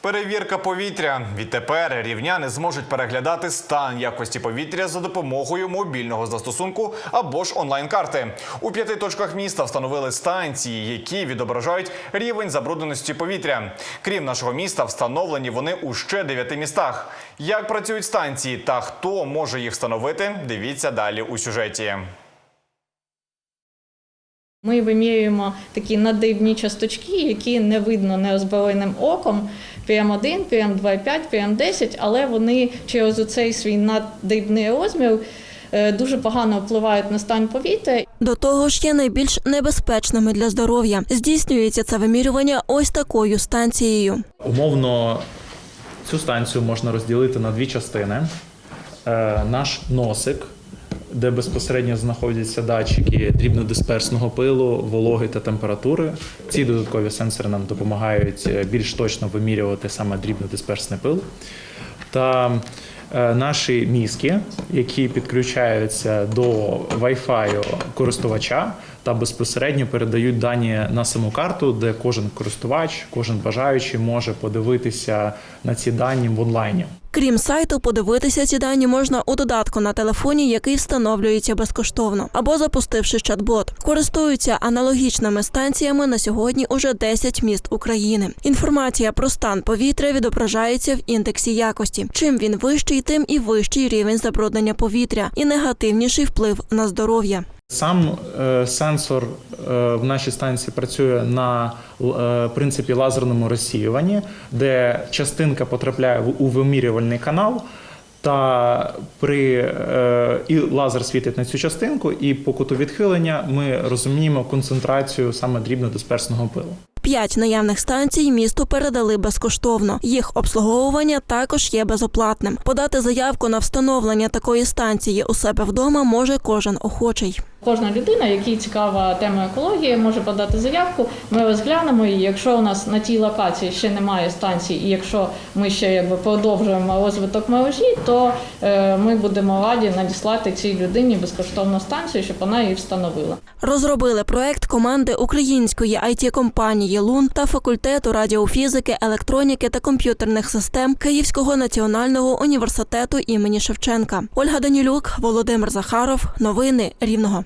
Перевірка повітря. Відтепер рівняни зможуть переглядати стан якості повітря за допомогою мобільного застосунку або ж онлайн-карти. У п'яти точках міста встановили станції, які відображають рівень забрудненості повітря. Крім нашого міста, встановлені вони у ще дев'яти містах. Як працюють станції та хто може їх встановити, дивіться далі у сюжеті. Ми вимірюємо такі надивні часточки, які не видно неозброєним оком. PM1, PM2,5, PM10, але вони через оцей свій наддивний розмір е, дуже погано впливають на стан повітря. До того ж є найбільш небезпечними для здоров'я. Здійснюється це вимірювання ось такою станцією. Умовно, цю станцію можна розділити на дві частини. Е, наш носик, де безпосередньо знаходяться датчики дрібнодисперсного пилу, вологи та температури. Ці додаткові сенсори нам допомагають е, більш точно вимірювати саме дрібнодисперсний пил. Та е, наші мізки, які підключаються до Wi-Fi користувача та безпосередньо передають дані на саму карту, де кожен користувач, кожен бажаючий може подивитися на ці дані в онлайні. Крім сайту, подивитися ці дані можна у додатку на телефоні, який встановлюється безкоштовно, або запустивши чат-бот. Користуються аналогічними станціями на сьогодні уже 10 міст України. Інформація про стан повітря відображається в індексі якості. Чим він вищий, тим і вищий рівень забруднення повітря і негативніший вплив на здоров'я. Сам е, сенсор е, в нашій станції працює на е, принципі лазерному розсіюванні, де частинка потрапляє у вимірювальний канал. Та при і лазер світить на цю частинку, і по куту відхилення ми розуміємо концентрацію саме дрібнодисперсного пилу. П'ять наявних станцій місту передали безкоштовно. Їх обслуговування також є безоплатним. Подати заявку на встановлення такої станції у себе вдома може кожен охочий. Кожна людина, якій цікава тема екології, може подати заявку. Ми розглянемо її. Якщо у нас на тій локації ще немає станції, і якщо ми ще якби продовжуємо розвиток мережі, то е, ми будемо раді надіслати цій людині безкоштовну станцію, щоб вона її встановила. Розробили проект команди української it компанії Лун та факультету радіофізики, електроніки та комп'ютерних систем Київського національного університету імені Шевченка. Ольга Данілюк, Володимир Захаров. Новини Рівного.